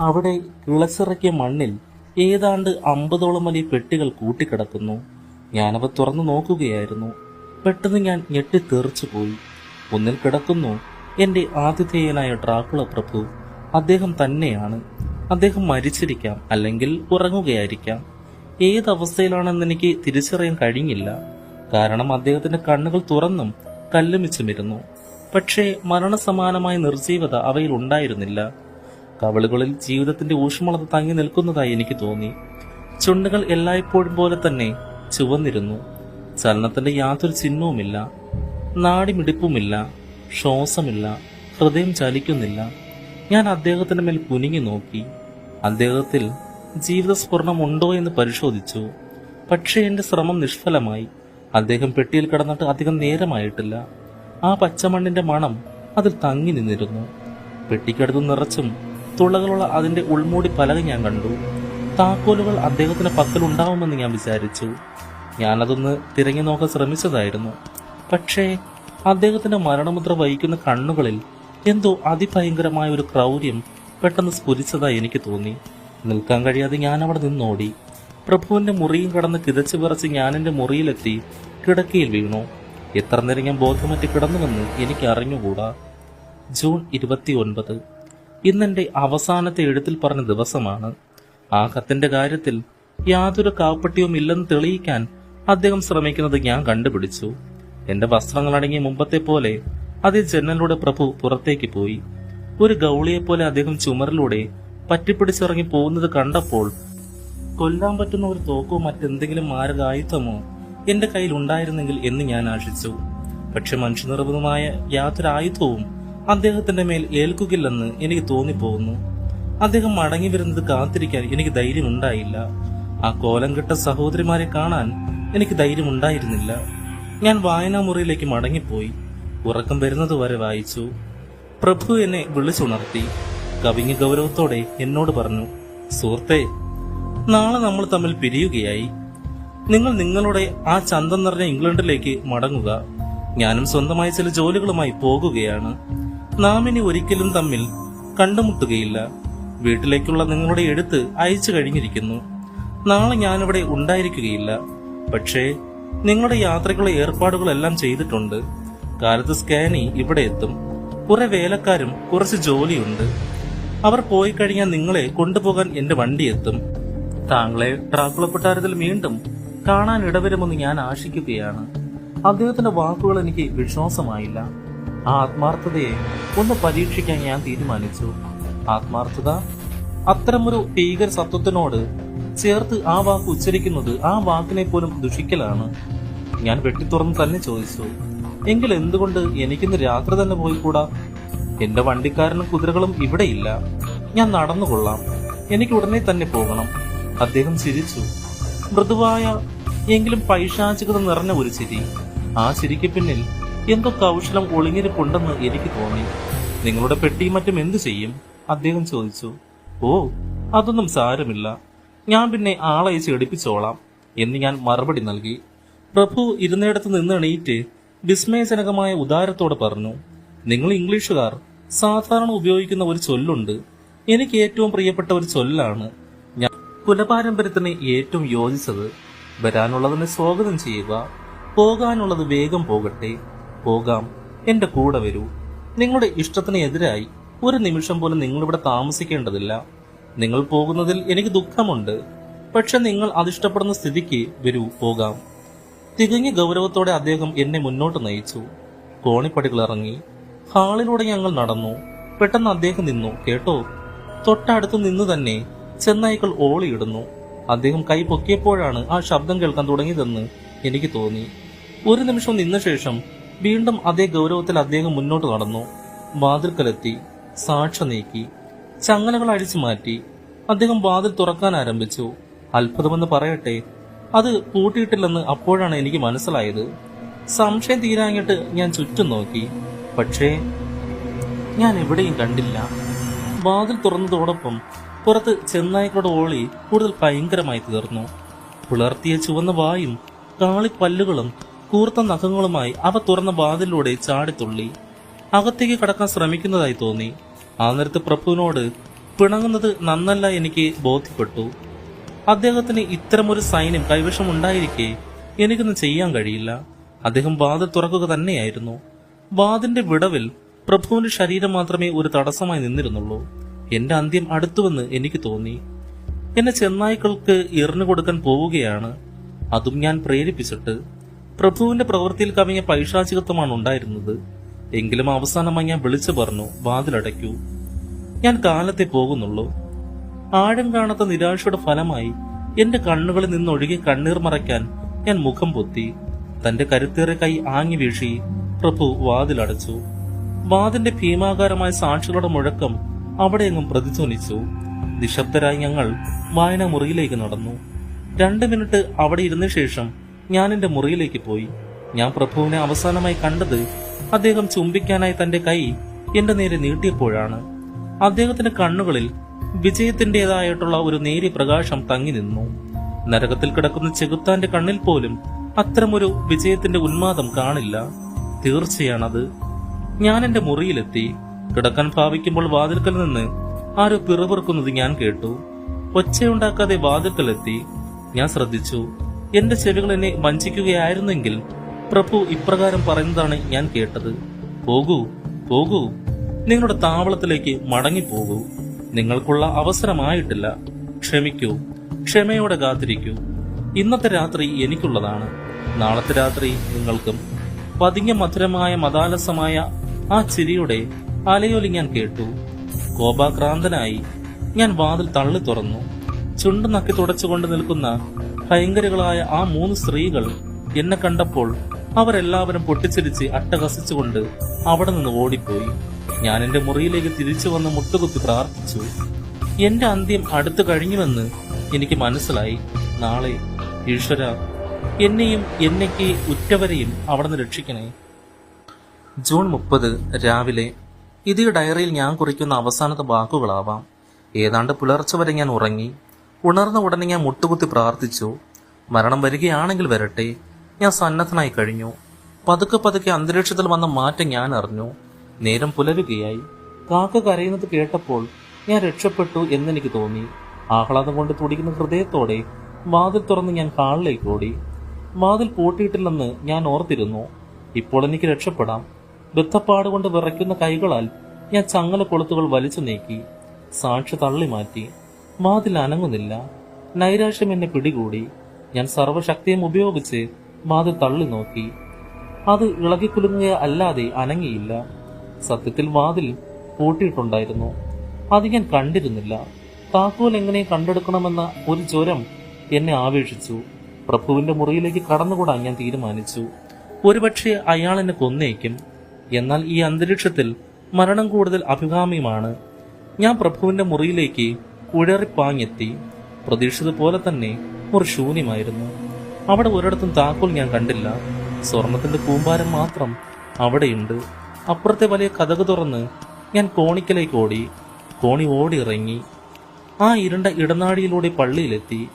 അവിടെ ഇളച്ചിറക്കിയ മണ്ണിൽ ഏതാണ്ട് അമ്പതോളം വലിയ പെട്ടികൾ കൂട്ടിക്കിടക്കുന്നു. ഞാനവ തുറന്നു നോക്കുകയായിരുന്നു. പെട്ടെന്ന് ഞാൻ ഞെട്ടിത്തെറിച്ചു പോയി. ഒന്നിൽ കിടക്കുന്നു എന്റെ ആതിഥേയനായ ഡ്രാക്കുള പ്രഭു. അദ്ദേഹം തന്നെയാണ്. അദ്ദേഹം മരിച്ചിരിക്കാം അല്ലെങ്കിൽ ഉറങ്ങുകയായിരിക്കാം. ഏതവസ്ഥയിലാണെന്ന് എനിക്ക് തിരിച്ചറിയാൻ കഴിഞ്ഞില്ല. കാരണം അദ്ദേഹത്തിന്റെ കണ്ണുകൾ തുറന്നും കല്ലുമിച്ചുമിരുന്നു. പക്ഷേ മരണസമാനമായ നിർജീവത അവയിൽ ഉണ്ടായിരുന്നില്ല. കവളുകളിൽ ജീവിതത്തിന്റെ ഊഷ്മളത തങ്ങി നിൽക്കുന്നതായി എനിക്ക് തോന്നി. ചുണ്ടുകൾ എല്ലായ്പ്പോഴും പോലെ തന്നെ ചുവന്നിരുന്നു. ചലനത്തിന്റെ യാതൊരു ചിഹ്നവുമില്ല. നാടിമിടിപ്പുമില്ല ശ്വാസമില്ല. ഹൃദയം ചലിക്കുന്നില്ല. ഞാൻ അദ്ദേഹത്തിന്റെ മേൽ കുനിങ്ങി നോക്കി. അദ്ദേഹത്തിൽ ജീവിതസ്ഫുരണമുണ്ടോ എന്ന് പരിശോധിച്ചു. പക്ഷേ എന്റെ ശ്രമം നിഷ്ഫലമായി. അദ്ദേഹം പെട്ടിയിൽ കിടന്നിട്ട് അധികം നേരമായിട്ടില്ല. ആ പച്ചമണ്ണിന്റെ മണം അതിൽ തങ്ങി നിന്നിരുന്നു. പെട്ടിക്കടുത്ത് നിറച്ചും തുളകളുള്ള അതിന്റെ ഉൾമൂടി പലക ഞാൻ കണ്ടു. താക്കോലുകൾ അദ്ദേഹത്തിന്റെ പക്കൽ ഉണ്ടാവുമെന്ന് ഞാൻ വിചാരിച്ചു. ഞാനതൊന്ന് തിരഞ്ഞു നോക്കാൻ ശ്രമിച്ചതായിരുന്നു. പക്ഷേ അദ്ദേഹത്തിന്റെ മരണമുദ്ര വഹിക്കുന്ന കണ്ണുകളിൽ എന്തോ അതിഭയങ്കരമായ ഒരു ക്രൗര്യം പെട്ടെന്ന് സ്ഫുരിച്ചതായി എനിക്ക് തോന്നി. നിൽക്കാൻ കഴിയാതെ ഞാൻ അവിടെ നിന്നോടി. പ്രഭുവിന്റെ മുറിയും കടന്ന് കിതച്ചു വിറച്ച് ഞാനെന്റെ മുറിയിലെത്തി കിടക്കയിൽ വീണു. എത്ര നേരം ഞാൻ ബോധമറ്റ് കിടന്നുവെന്ന് എനിക്ക് അറിഞ്ഞുകൂടാ. ജൂൺ ഇരുപത്തി ഇന്നെന്റെ അവസാനത്തെ എഴുത്തിൽ പറഞ്ഞ ദിവസമാണ്. ആ കത്തിന്റെ കാര്യത്തിൽ യാതൊരു കാവപ്പട്ടിയും ഇല്ലെന്ന് തെളിയിക്കാൻ അദ്ദേഹം ശ്രമിക്കുന്നത് ഞാൻ കണ്ടുപിടിച്ചു. എന്റെ വസ്ത്രങ്ങളടങ്ങിയ മുമ്പത്തെ പോലെ അതേ ജനലിലൂടെ പ്രഭു പുറത്തേക്ക് പോയി. ഒരു ഗൗളിയെപ്പോലെ അദ്ദേഹം ചുമരിലൂടെ പറ്റിപ്പിടിച്ചിറങ്ങി പോകുന്നത് കണ്ടപ്പോൾ കൊല്ലാൻ പറ്റുന്ന ഒരു തോക്കോ മറ്റെന്തെങ്കിലും മാരകായുധമോ എന്റെ കയ്യിൽ ഉണ്ടായിരുന്നെങ്കിൽ എന്ന് ഞാൻ ആശിച്ചു. പക്ഷെ മനുഷ്യനിർമ്മിതമായ യാതൊരു ആയുധവും അദ്ദേഹത്തിന്റെ മേൽ ഏൽക്കുകയില്ലെന്ന് എനിക്ക് തോന്നിപ്പോകുന്നു. അദ്ദേഹം മടങ്ങി വരുന്നത് കാത്തിരിക്കാൻ എനിക്ക് ധൈര്യമുണ്ടായില്ല. ആ കോലം കെട്ട സഹോദരിമാരെ കാണാൻ എനിക്ക് ധൈര്യമുണ്ടായിരുന്നില്ല. ഞാൻ വായനാ മുറിയിലേക്ക് മടങ്ങിപ്പോയി. ഉറക്കം വരുന്നത് വരെ വായിച്ചു. പ്രഭു എന്നെ വിളിച്ചുണർത്തി. കവിഞ്ഞ ഗൗരവത്തോടെ എന്നോട് പറഞ്ഞു സുഹൃത്തെ നാളെ നമ്മൾ തമ്മിൽ പിരിയുകയായി. നിങ്ങൾ നിങ്ങളുടെ ആ ചന്തം നിറഞ്ഞ ഇംഗ്ലണ്ടിലേക്ക് മടങ്ങുക. ഞാനും സ്വന്തമായ ചില ജോലികളുമായി പോകുകയാണ്. നാം ഇനി ഒരിക്കലും തമ്മിൽ കണ്ടുമുട്ടുകയില്ല. വീട്ടിലേക്കുള്ള നിങ്ങളുടെ എഴുത്ത് അയച്ചു കഴിഞ്ഞിരിക്കുന്നു. നാളെ ഞാനിവിടെ ഉണ്ടായിരിക്കുകയില്ല. പക്ഷേ നിങ്ങളുടെ യാത്രയ്ക്കുള്ള ഏർപ്പാടുകളെല്ലാം ചെയ്തിട്ടുണ്ട്. കാലത്ത് സ്കാനി ഇവിടെ എത്തും. കുറെ വേലക്കാരും കുറച്ച് ജോലിയുണ്ട്. അവർ പോയി കഴിഞ്ഞാൽ നിങ്ങളെ കൊണ്ടുപോകാൻ എന്റെ വണ്ടി എത്തും. താങ്കളെ ട്രാക്കുള കൊട്ടാരത്തിൽ വീണ്ടും കാണാൻ ഇടവരുമെന്ന് ഞാൻ ആശിക്കുകയാണ്. അദ്ദേഹത്തിന്റെ വാക്കുകൾ എനിക്ക് വിശ്വാസമായില്ല. ആ ആത്മാർത്ഥതയെ ഒന്ന് പരീക്ഷിക്കാൻ ഞാൻ തീരുമാനിച്ചു. ആത്മാർത്ഥത? അത്തരമൊരു ഭീകര സത്വത്തിനോട് ചേർത്ത് ആ വാക്ക് ഉച്ചരിക്കുന്നത് ആ വാക്കിനെ പോലും ദുഷിക്കലാണ്. ഞാൻ വെട്ടിത്തുറന്ന് തന്നെ ചോദിച്ചു എങ്കിൽ എന്തുകൊണ്ട് എനിക്കിന്ന് രാത്രി തന്നെ പോയിക്കൂടാ? എന്റെ വണ്ടിക്കാരനും കുതിരകളും ഇവിടെയില്ല ഞാൻ നടന്നുകൊള്ളാം എനിക്ക് ഉടനെ തന്നെ പോകണം. അദ്ദേഹം ചിരിച്ചു. മൃദുവായ എങ്കിലും പൈശാചികത നിറഞ്ഞ ഒരു ചിരി. ആ ചിരിക്ക് പിന്നിൽ എന്തോ കൗശലം ഒളിഞ്ഞിരിപ്പുണ്ടെന്ന് എനിക്ക് തോന്നി. നിങ്ങളുടെ പെട്ടിയും മറ്റും എന്തു ചെയ്യും? അദ്ദേഹം ചോദിച്ചു. ഓ അതൊന്നും സാരമില്ല. ഞാൻ പിന്നെ ആളയച്ച് എടുപ്പിച്ചോളാം എന്ന് ഞാൻ മറുപടി നൽകി. പ്രഭു ഇരുന്നിടത്ത് നിന്ന് എണീറ്റ് വിസ്മയജനകമായ ഉദാരത്തോടെ പറഞ്ഞു നിങ്ങൾ ഇംഗ്ലീഷുകാർ സാധാരണ ഉപയോഗിക്കുന്ന ഒരു ചൊല്ലുണ്ട്. എനിക്ക് ഏറ്റവും പ്രിയപ്പെട്ട ഒരു ചൊല്ലാണ് ഞാൻ കുലപാരമ്പര്യത്തിന് ഏറ്റവും യോജിച്ചത്. വരാനുള്ളതിനെ സ്വാഗതം ചെയ്യുക. പോകാനുള്ളത് വേഗം പോകട്ടെ. പോകാം. എന്റെ കൂടെ വരൂ. നിങ്ങളുടെ ഇഷ്ടത്തിന് എതിരായി ഒരു നിമിഷം പോലും നിങ്ങളിവിടെ താമസിക്കേണ്ടതില്ല. നിങ്ങൾ പോകുന്നതിൽ എനിക്ക് ദുഃഖമുണ്ട്. പക്ഷെ നിങ്ങൾ അതിഷ്ടപ്പെടുന്ന സ്ഥിതിക്ക് വരൂ പോകാം. തികഞ്ഞ ഗൗരവത്തോടെ അദ്ദേഹം എന്നെ മുന്നോട്ട് നയിച്ചു. കോണിപ്പടികൾ ഇറങ്ങി ഹാളിലൂടെ ഞങ്ങൾ നടന്നു. പെട്ടെന്ന് അദ്ദേഹം നിന്നു. കേട്ടോ? തൊട്ടടുത്ത് നിന്ന് തന്നെ ചെന്നായ്ക്കൾ ഓളിയിടുന്നു. അദ്ദേഹം കൈ പൊക്കിയപ്പോഴാണ് ആ ശബ്ദം കേൾക്കാൻ തുടങ്ങിയതെന്ന് എനിക്ക് തോന്നി. ഒരു നിമിഷം നിന്ന ശേഷം വീണ്ടും അതേ ഗൗരവത്തിൽ അദ്ദേഹം മുന്നോട്ട് നടന്നു. വാതിൽക്കലെത്തി സാക്ഷ നീക്കി ചങ്ങലകൾ അഴിച്ചു മാറ്റി. അദ്ദേഹം വാതിൽ തുറക്കാൻ ആരംഭിച്ചു. അത്ഭുതമെന്ന് പറയട്ടെ അത് പൂട്ടിയിട്ടില്ലെന്ന് അപ്പോഴാണ് എനിക്ക് മനസ്സിലായത്. സംശയം തീരാഞ്ഞിട്ട് ഞാൻ ചുറ്റും നോക്കി. പക്ഷേ ഞാൻ എവിടെയും കണ്ടില്ല. വാതിൽ തുറന്നതോടൊപ്പം പുറത്ത് ചെന്നായ്ക്കളുടെ ഓളി കൂടുതൽ ഭയങ്കരമായി തീർന്നു. പുലർത്തിയ ചുവന്ന വായും കാളിപ്പല്ലുകളും കൂർത്ത നഖങ്ങളുമായി അവ തുറന്ന വാതിലൂടെ ചാടിത്തുള്ളി. അകത്തേക്ക് കടക്കാൻ ശ്രമിക്കുന്നതായി തോന്നി. ആ നേരത്ത് പ്രഭുവിനോട് പിണങ്ങുന്നത് നന്നല്ല എനിക്ക് ബോധ്യപ്പെട്ടു. അദ്ദേഹത്തിന് ഇത്തരമൊരു സൈന്യം കൈവശമുണ്ടായിരിക്കെ എനിക്കൊന്നും ചെയ്യാൻ കഴിയില്ല. അദ്ദേഹം വാതിൽ തുറക്കുക തന്നെയായിരുന്നു. വാതിന്റെ വിടവിൽ പ്രഭുവിന്റെ ശരീരം മാത്രമേ ഒരു തടസ്സമായി നിന്നിരുന്നുള്ളൂ. എന്റെ അന്ത്യം അടുത്തുവെന്ന് എനിക്ക് തോന്നി. എന്നെ ചെന്നായ്ക്കൾക്ക് എറിഞ്ഞു കൊടുക്കാൻ പോവുകയാണ്. അതും ഞാൻ പ്രേരിപ്പിച്ചിട്ട് പ്രഭുവിന്റെ പ്രവൃത്തിയിൽ കവിഞ്ഞ പൈശാചികത്വമാണ് ഉണ്ടായിരുന്നത്. എങ്കിലും അവസാനമായി ഞാൻ വിളിച്ചു പറഞ്ഞു വാതിലടയ്ക്കൂ. ഞാൻ കാലത്തെ പോകുന്നുള്ളൂ. ആഴം കാണാത്ത നിരാശയുടെ ഫലമായി എന്റെ കണ്ണുകളിൽ നിന്നൊഴുകി കണ്ണീർ മറയ്ക്കാൻ ഞാൻ മുഖം പൊത്തി തന്റെ കരുത്തേറെ കൈ ആങ്ങി വീഴ്ചി പ്രഭു വാതിലടച്ചു. വാതിന്റെ ഭീമാകാരമായ സാക്ഷികളുടെ മുഴക്കം അവിടെയെങ്ങും പ്രതിധ്വനിച്ചു. നിശബ്ദരായി ഞങ്ങൾ വായന മുറിയിലേക്ക് നടന്നു. രണ്ട് മിനിറ്റ് അവിടെ ഇരുന്ന ശേഷം ഞാൻ എന്റെ മുറിയിലേക്ക് പോയി. ഞാൻ പ്രഭുവിനെ അവസാനമായി കണ്ടത് അദ്ദേഹം ചുംബിക്കാനായി തന്റെ കൈ എന്റെ നേരെ നീട്ടിയപ്പോഴാണ്. അദ്ദേഹത്തിന്റെ കണ്ണുകളിൽ വിജയത്തിന്റേതായിട്ടുള്ള ഒരു നേരിയ പ്രകാശം തങ്ങി നിന്നു. നരകത്തിൽ കിടക്കുന്ന ചെകുത്താന്റെ കണ്ണിൽ പോലും അത്തരമൊരു വിജയത്തിന്റെ ഉന്മാദം കാണില്ല. തീർച്ചയാണത്. ഞാൻ എന്റെ മുറിയിലെത്തി. കിടക്കാൻ ഭാവിക്കുമ്പോൾ വാതിൽക്കൽ നിന്ന് ആരോ പിറുപിറുക്കുന്നത് ഞാൻ കേട്ടു. ഒച്ചയുണ്ടാക്കാതെ വാതിൽക്കലെത്തി. ഞാൻ ശ്രദ്ധിച്ചു. എന്റെ ചെവികൾ എന്നെ വഞ്ചിക്കുകയായിരുന്നെങ്കിൽ പ്രഭു ഇപ്രകാരം പറയുന്നതാണ് ഞാൻ കേട്ടത്. പോകൂ പോകൂ. നിങ്ങളുടെ താവളത്തിലേക്ക് മടങ്ങിപ്പോകൂ. നിങ്ങൾക്കുള്ള അവസരമായിട്ടില്ല. ക്ഷമിക്കൂ ക്ഷമയോടെ കാത്തിരിക്കൂ. ഇന്നത്തെ രാത്രി എനിക്കുള്ളതാണ്. നാളത്തെ രാത്രി നിങ്ങൾക്കും പതിഞ്ഞ മധുരമായ മതാലസമായ ആ ചിരിയുടെ അലയൊലി ഞാൻ കേട്ടു. കോപാക്രാന്തനായി ഞാൻ വാതിൽ തള്ളി തുറന്നു. ചുണ്ട് നക്കി തുടച്ചുകൊണ്ട് നിൽക്കുന്ന ഭയങ്കരകളായ ആ മൂന്ന് സ്ത്രീകൾ എന്നെ കണ്ടപ്പോൾ അവരെല്ലാവരും പൊട്ടിച്ചിരിച്ച് അട്ടഹസിച്ചുകൊണ്ട് അവിടെ നിന്ന് ഓടിപ്പോയി. ഞാൻ എന്റെ മുറിയിലേക്ക് തിരിച്ചു വന്ന് മുട്ടുകുത്തി പ്രാർത്ഥിച്ചു. എന്റെ അന്ത്യം അടുത്തു കഴിഞ്ഞുവെന്ന് എനിക്ക് മനസ്സിലായി. നാളെ ഈശ്വര എന്നെയും എന്നേക്ക് ഉറ്റവരെയും അവിടെ നിന്ന് രക്ഷിക്കണേ. ജൂൺ മുപ്പത് രാവിലെ. ഇത് ഡയറിയിൽ ഞാൻ കുറിക്കുന്ന അവസാനത്തെ വാക്കുകളാവാം. ഏതാണ്ട് പുലർച്ചെ വരെ ഞാൻ ഉറങ്ങി. ഉണർന്ന ഉടനെ ഞാൻ മുട്ടുകുത്തി പ്രാർത്ഥിച്ചു മരണം വരികയാണെങ്കിൽ വരട്ടെ. ഞാൻ സന്നദ്ധനായി കഴിഞ്ഞു. പതുക്കെ പതുക്കെ അന്തരീക്ഷത്തിൽ വന്ന മാറ്റം ഞാൻ അറിഞ്ഞു. നേരം പുലരുകയായി. കാക്ക കരയുന്നത് കേട്ടപ്പോൾ ഞാൻ രക്ഷപ്പെട്ടു എന്നെനിക്ക് തോന്നി. ആഹ്ലാദം കൊണ്ട് തുടിക്കുന്ന ഹൃദയത്തോടെ വാതിൽ തുറന്ന് ഞാൻ കാളിലേക്ക് ഓടി. വാതിൽ പൂട്ടിയിട്ടില്ലെന്ന് ഞാൻ ഓർത്തിരുന്നു. ഇപ്പോൾ എനിക്ക് രക്ഷപ്പെടാം. ബദ്ധപ്പാട് കൊണ്ട് വിറയ്ക്കുന്ന കൈകളാൽ ഞാൻ ചങ്ങല കൊളുത്തുകൾ വലിച്ചു നീക്കി. സാക്ഷി തള്ളി മാറ്റി വാതിൽ അനങ്ങുന്നില്ല. നൈരാശ്യം എന്നെ പിടികൂടി. ഞാൻ സർവശക്തിയും ഉപയോഗിച്ച് വാതിൽ തള്ളി നോക്കി അത് ഇളകിക്കുലുങ്ങുക അല്ലാതെ അനങ്ങിയില്ല. സത്യത്തിൽ വാതിൽ പൂട്ടിയിട്ടുണ്ടായിരുന്നു. അത് ഞാൻ കണ്ടിരുന്നില്ല. താക്കോൽ എങ്ങനെ കണ്ടെടുക്കണമെന്ന ഒരു ജ്വരം എന്നെ ആവേശിച്ചു. പ്രഭുവിന്റെ മുറിയിലേക്ക് കടന്നുകൂടാൻ ഞാൻ തീരുമാനിച്ചു. ഒരുപക്ഷെ അയാൾ എന്നെ കൊന്നേക്കും. എന്നാൽ ഈ അന്തരീക്ഷത്തിൽ മരണം കൂടുതൽ അഭികാമ്യമാണ്. ഞാൻ പ്രഭുവിന്റെ മുറിയിലേക്ക് ഉഴറിപ്പാഞ്ഞെത്തി പ്രതീക്ഷിച്ചതുപോലെ തന്നെ ഒരു ശൂന്യമായിരുന്നു അവിടെ ഒരിടത്തും താക്കോൽ ഞാൻ കണ്ടില്ല. സ്വർണത്തിന്റെ കൂമ്പാരം മാത്രം അവിടെയുണ്ട്. അപ്പുറത്തെ വലിയ കഥക് തുറന്ന് ഞാൻ കോണിക്കലേക്ക് ഓടി. കോണി ഓടി ഇറങ്ങി ആ ഇരുണ്ട ഇടനാഴിയിലൂടെ പള്ളിയിലെത്തി.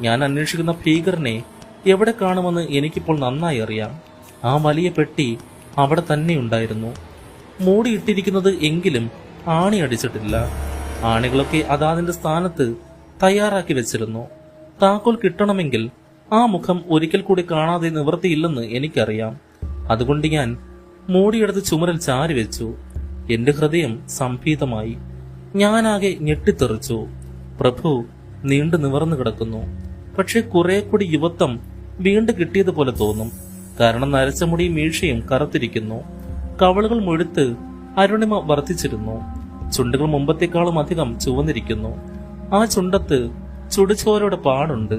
ഞാൻ അന്വേഷിക്കുന്ന ഭീകരനെ എവിടെ കാണുമെന്ന് എനിക്കിപ്പോൾ നന്നായി അറിയാം. ആ വലിയ പെട്ടി അവിടെ തന്നെ ഉണ്ടായിരുന്നു. മൂടിയിട്ടിരിക്കുന്നത് എങ്കിലും ആണി അടിച്ചിട്ടില്ല. ആണികളൊക്കെ അതാതിന്റെ സ്ഥാനത്ത് തയ്യാറാക്കി വെച്ചിരുന്നു. താക്കോൽ കിട്ടണമെങ്കിൽ ആ മുഖം ഒരിക്കൽ കൂടി കാണാതെ നിവൃത്തിയില്ലെന്ന് എനിക്കറിയാം. അതുകൊണ്ട് ഞാൻ മൂടിയെടുത്ത് ചുമരൽ ചാരി വെച്ചു. എന്റെ ഹൃദയം സംഭീതമായി. ഞാനാകെ ഞെട്ടിത്തെറിച്ചു. പ്രഭു നീണ്ടു നിവർന്നു കിടക്കുന്നു. പക്ഷെ കുറെ കൂടി യുവത്വം വീണ്ടും കിട്ടിയതുപോലെ തോന്നും. കാരണം നരച്ച മുടിയും മീഷയും കറുത്തിരിക്കുന്നു. കവളുകൾ മുഴുത്ത് അരുണിമ വർദ്ധിച്ചിരുന്നു. ചുണ്ടുകൾ മുമ്പത്തേക്കാളും അധികം ചുവന്നിരിക്കുന്നു. ആ ചുണ്ടത്ത് ചുടുചോരയുടെ പാടുണ്ട്.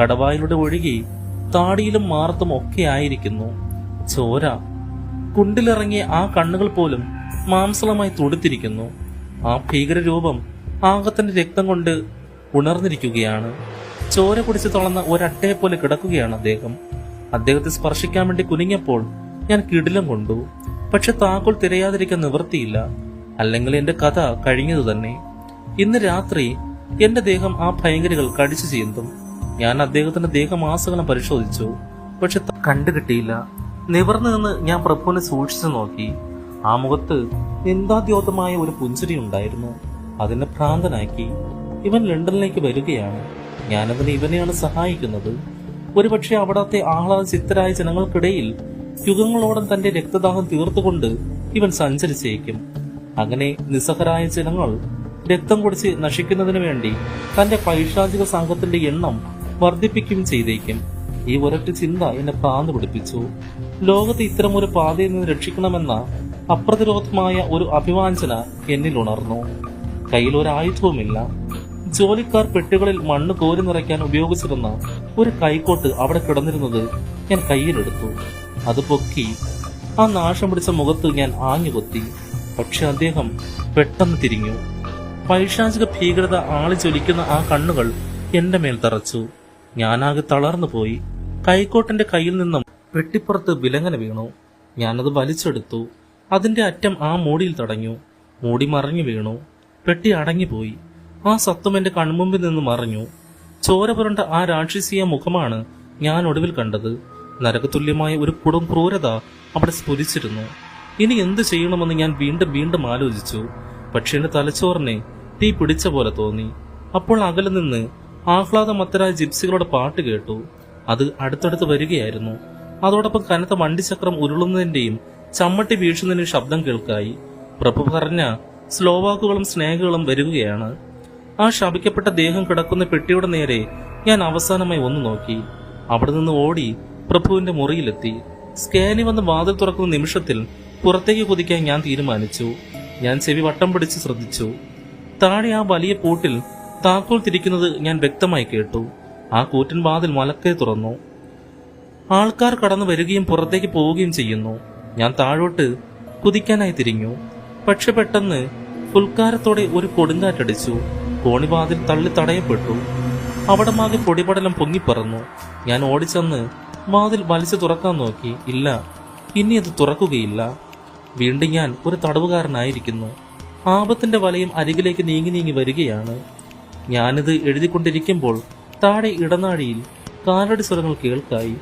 കടവായിലൂടെ ഒഴുകി താടിയിലും മാറത്തും ഒക്കെ ആയിരിക്കുന്നു. ചോര. കുണ്ടിലിറങ്ങിയ ആ കണ്ണുകൾ പോലും മാംസളമായി തുടുത്തിരിക്കുന്നു. ആ ഭീകരരൂപം ആകത്തിന്റെ രക്തം കൊണ്ട് ഉണർന്നിരിക്കുകയാണ്. ചോര കുടിച്ച് തുളന്ന ഒരട്ടയെ പോലെ കിടക്കുകയാണ് അദ്ദേഹം. അദ്ദേഹത്തെ സ്പർശിക്കാൻ വേണ്ടി കുനിഞ്ഞപ്പോൾ ഞാൻ കിടിലം കൊണ്ടു. പക്ഷെ താക്കോൽ തിരയാതിരിക്കാൻ നിവൃത്തിയില്ല. അല്ലെങ്കിൽ എന്റെ കഥ കഴിഞ്ഞതു തന്നെ. ഇന്ന് രാത്രി എന്റെ ദേഹം ആ ഭയങ്കരികൾ കടിച്ചു ചീന്തും ഞാൻ അദ്ദേഹത്തിന്റെ ദേഹമാസകലം പരിശോധിച്ചു. പക്ഷെ കണ്ടു കിട്ടിയില്ല നിവർന്നു നിന്ന് ഞാൻ പ്രഭുവിനെ സൂക്ഷിച്ചു നോക്കി. ആ മുഖത്ത് നിന്ദാദ്യോതമായ ഒരു പുഞ്ചിരി ഉണ്ടായിരുന്നു. അതിനെ ഭ്രാന്തനാക്കി. ഇവൻ ലണ്ടനിലേക്ക് വരികയാണ്. ഞാനതിന് ഇവനെയാണ് സഹായിക്കുന്നത്. ഒരുപക്ഷെ അവിടത്തെ ആഹ്ലാദ ചിത്തരായ ജനങ്ങൾക്കിടയിൽ യുഗങ്ങളോളം തന്റെ രക്തദാഹം തീർത്തുകൊണ്ട് ഇവൻ സഞ്ചരിച്ചേക്കും. അങ്ങനെ നിസ്സഹരായ ജനങ്ങൾ രക്തം കുടിച്ച് നശിക്കുന്നതിനു വേണ്ടി തന്റെ പൈശാചിക സംഘത്തിന്റെ എണ്ണം വർദ്ധിപ്പിക്കുകയും ചെയ്തേക്കും. ഈ ഒരൊറ്റ ചിന്ത എന്നെ പ്രാന്ത് പിടിപ്പിച്ചു. ലോകത്തെ ഇത്തരം ഒരു പാതയിൽ നിന്ന് രക്ഷിക്കണമെന്ന അപ്രതിരോധമായ ഒരു അഭിവാഞ്ചന എന്നിൽ ഉണർന്നു. കയ്യിൽ ഒരു ആയുധവുമില്ല. ജോലിക്കാർ പെട്ടികളിൽ മണ്ണ് കോരി നിറയ്ക്കാൻ ഉപയോഗിച്ചിരുന്ന ഒരു കൈക്കോട്ട് അവിടെ കിടന്നിരുന്നത് ഞാൻ കയ്യിലെടുത്തു. അത് പൊക്കി ആ നാശം പിടിച്ച മുഖത്ത് ഞാൻ ആഞ്ഞുകൊത്തി. പക്ഷെ അദ്ദേഹം പെട്ടെന്ന് തിരിഞ്ഞു. പൈശാചിക ഭീകരത ആളി ചൊലിക്കുന്ന ആ കണ്ണുകൾ എന്റെ മേൽ തറച്ചു. ഞാനാകെ തളർന്നു പോയി. കൈക്കോട്ടന്റെ കയ്യിൽ നിന്നും വെട്ടിപ്പുറത്ത് വിലങ്ങനെ വീണു. ഞാനത് വലിച്ചെടുത്തു. അതിന്റെ അറ്റം ആ മൂടിയിൽ തടഞ്ഞു. മൂടി മറിഞ്ഞു വീണു. പെട്ടി അടങ്ങിപ്പോയി. ആ സത്വം എന്റെ കൺമുമ്പിൽ നിന്ന് മറിഞ്ഞു. ചോര പുരണ്ട ആ രാക്ഷസീയ മുഖമാണ് ഞാൻ ഒടുവിൽ കണ്ടത്. നരകതുല്യമായ ഒരു കുടും ക്രൂരത അവിടെ സ്ഫുരിച്ചിരുന്നു. ഇനി എന്ത് ചെയ്യണമെന്ന് ഞാൻ വീണ്ടും വീണ്ടും ആലോചിച്ചു. പക്ഷെ എന്റെ തലച്ചോറിനെ തീ പിടിച്ച പോലെ തോന്നി. അപ്പോൾ അകലെ നിന്ന് ആഹ്ലാദമത്തരായ ജിപ്സികളുടെ പാട്ട് കേട്ടു. അത് അടുത്തടുത്ത് വരികയായിരുന്നു. അതോടൊപ്പം കനത്ത വണ്ടിചക്രം ഉരുളുന്നതിന്റെയും ചമ്മട്ടി വീഴുന്നതിന്റെയും ശബ്ദം കേൾക്കായി. പ്രഭു പറഞ്ഞ സ്ലോവാക്കുകളും സ്നേഹകളും വരികയാണ്. ആ ശപിക്കപ്പെട്ട ദേഹം കിടക്കുന്ന പെട്ടിയുടെ നേരെ ഞാൻ അവസാനമായി ഒന്ന് നോക്കി. അവിടെ നിന്ന് ഓടി പ്രഭുവിന്റെ മുറിയിലെത്തി. സ്കാനി വന്ന് വാതിൽ തുറക്കുന്ന നിമിഷത്തിൽ പുറത്തേക്ക് കുതിക്കാൻ ഞാൻ തീരുമാനിച്ചു. ഞാൻ ചെവി വട്ടം പിടിച്ച് ശ്രദ്ധിച്ചു. താഴെ ആ വലിയ പൂട്ടിൽ താക്കോൽ തിരിക്കുന്നത് ഞാൻ വ്യക്തമായി കേട്ടു. ആ കൂറ്റൻ വാതിൽ മലക്കെ തുറന്നു. ആൾക്കാർ കടന്നു വരികയും പുറത്തേക്ക് പോവുകയും ചെയ്യുന്നു. ഞാൻ താഴോട്ട് കുതിക്കാനായി തിരിഞ്ഞു. പക്ഷെ പെട്ടെന്ന് പുൽക്കാരത്തോടെ ഒരു കൊടുങ്കാറ്റടിച്ചു. കോണിവാതിൽ തള്ളി തടയപ്പെട്ടു. അവിടമാകെ പൊടിപടലം പൊങ്ങിപ്പറന്നു ഞാൻ ഓടിച്ചെന്ന് വാതിൽ വലിച്ചു തുറക്കാൻ നോക്കി. ഇല്ല ഇനി അത് തുറക്കുകയില്ല. വീണ്ടും ഞാൻ ഒരു തടവുകാരനായിരിക്കുന്നു. ആപത്തിന്റെ വലയം അരികിലേക്ക് നീങ്ങി നീങ്ങി വരികയാണ്. ഞാനിത് എഴുതിക്കൊണ്ടിരിക്കുമ്പോൾ താഴെ ഇടനാഴിയിൽ കാലടി സ്വരങ്ങൾ കേൾക്കായി.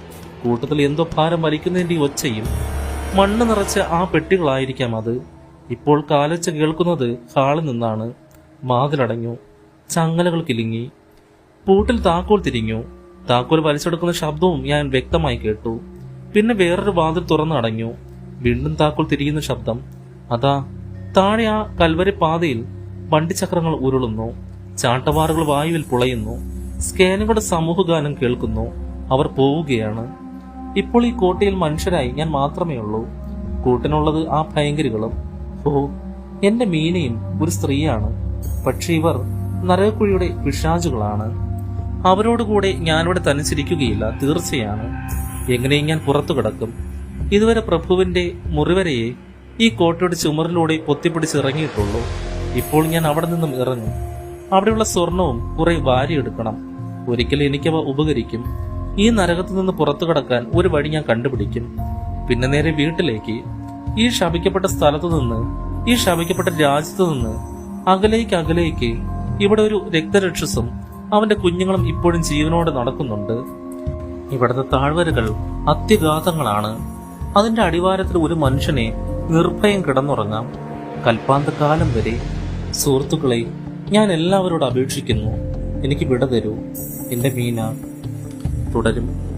കൂട്ടത്തിൽ എന്തോ ഭാരം വലിക്കുന്നതിന്റെ ഒച്ചയും മണ്ണ് നിറച്ച ആ പെട്ടികളായിരിക്കാം അത്. ഇപ്പോൾ കാലച്ച കേൾക്കുന്നത് ഹാളിൽ നിന്നാണ്. മാതിലടഞ്ഞു. ചങ്ങലകൾ കിലുങ്ങി. പൂട്ടിൽ താക്കോൽ തിരിഞ്ഞു. താക്കോൽ വലിച്ചെടുക്കുന്ന ശബ്ദവും ഞാൻ വ്യക്തമായി കേട്ടു. പിന്നെ വേറൊരു വാതിൽ തുറന്നടഞ്ഞു. വീണ്ടും താക്കോൽ തിരിയുന്ന ശബ്ദം. അതാ താഴെ ആ കൽവരി പാതയിൽ വണ്ടിച്ചക്രങ്ങൾ ഉരുളുന്നു ചാട്ടവാറുകൾ വായുവിൽ പുളയുന്നു സ്കാനുകളുടെ സമൂഹഗാനം കേൾക്കുന്നു അവർ പോവുകയാണ്. ഇപ്പോൾ ഈ കോട്ടയിൽ മനുഷ്യരായി ഞാൻ മാത്രമേ ഉള്ളൂ. കൂട്ടിനുള്ളത് ആ ഭയങ്കരികളും. ഓ എന്റെ മീനയും ഒരു സ്ത്രീയാണ്. പക്ഷെ ഇവർ നരകക്കുഴിയുടെ പിശാചുകളാണ്. അവരോടുകൂടെ ഞാനിവിടെ തനിച്ചിരിക്കുകയില്ല തീർച്ചയാണ്. എങ്ങനെയും ഞാൻ പുറത്തു കിടക്കും ഇതുവരെ പ്രഭുവിന്റെ മുറിവരയെ ഈ കോട്ടയുടെ ചുമറിലൂടെ പൊത്തിപ്പിടിച്ച് ഇറങ്ങിയിട്ടുള്ളൂ. ഇപ്പോൾ ഞാൻ അവിടെ നിന്നും ഇറങ്ങും. അവിടെയുള്ള സ്വർണവും കുറെ വാരിയെടുക്കണം ഒരിക്കൽ എനിക്കവ ഉപകരിക്കും. ഈ നരകത്തു നിന്ന് പുറത്തു കടക്കാൻ ഒരു വഴി ഞാൻ കണ്ടുപിടിക്കും. പിന്നെ നേരെ വീട്ടിലേക്ക്. ഈ ശപിക്കപ്പെട്ട സ്ഥലത്തു നിന്ന് ഈ ശപിക്കപ്പെട്ട രാജ്യത്തു നിന്ന് അകലേക്ക് അകലേക്ക് ഇവിടെ ഒരു രക്തരക്ഷസും അവന്റെ കുഞ്ഞുങ്ങളും ഇപ്പോഴും ജീവനോടെ നടക്കുന്നുണ്ട്. ഇവിടുത്തെ താഴ്വരകൾ അത്യഘാതങ്ങളാണ് അതിന്റെ അടിവാരത്തിൽ ഒരു മനുഷ്യനെ നിർഭയം കിടന്നുറങ്ങാം കൽപ്പാന്തകാലം വരെ സുഹൃത്തുക്കളെ ഞാൻ എല്ലാവരോടും അപേക്ഷിക്കുന്നു. എനിക്ക് വിട തരൂ. എന്റെ മീന തുടരും.